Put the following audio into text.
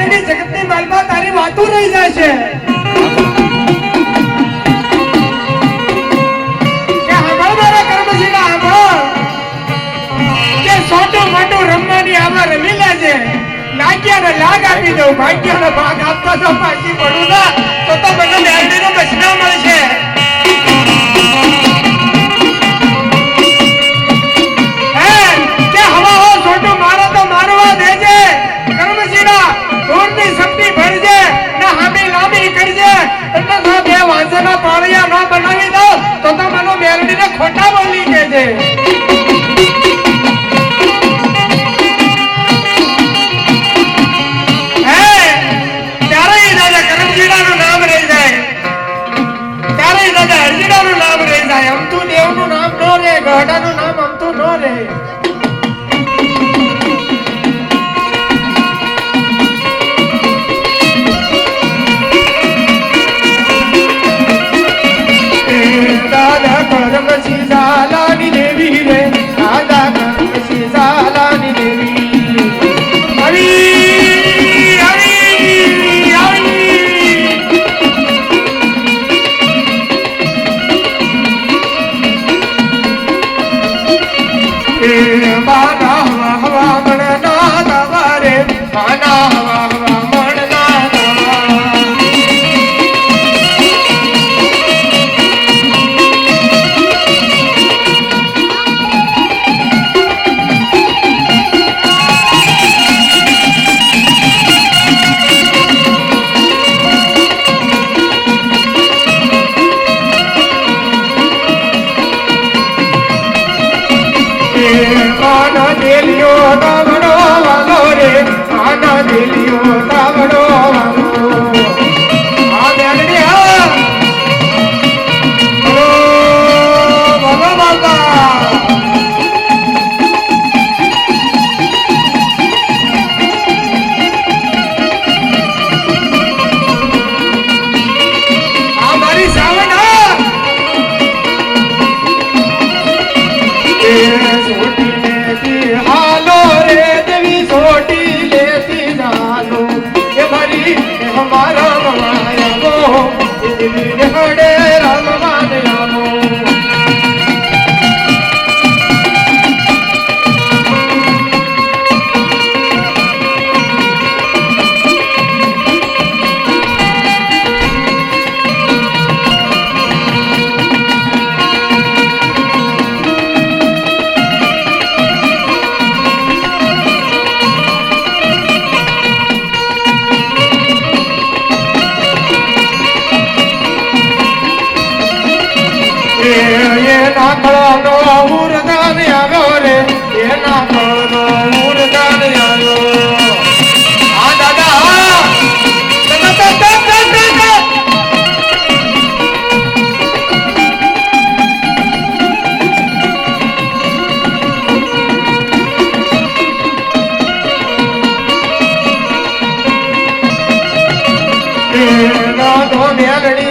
Already જગતની માલમાં તારી વાતો રહી જાય છે. રમવાની આમાં રમી લેજે. લાગ્યા ને લાગ આપી દઉં ભાગ્ય ને ભાગ આપતા તો પાછી પડું ના. Deus. નો દેલિયો ഹാടേ மேலடி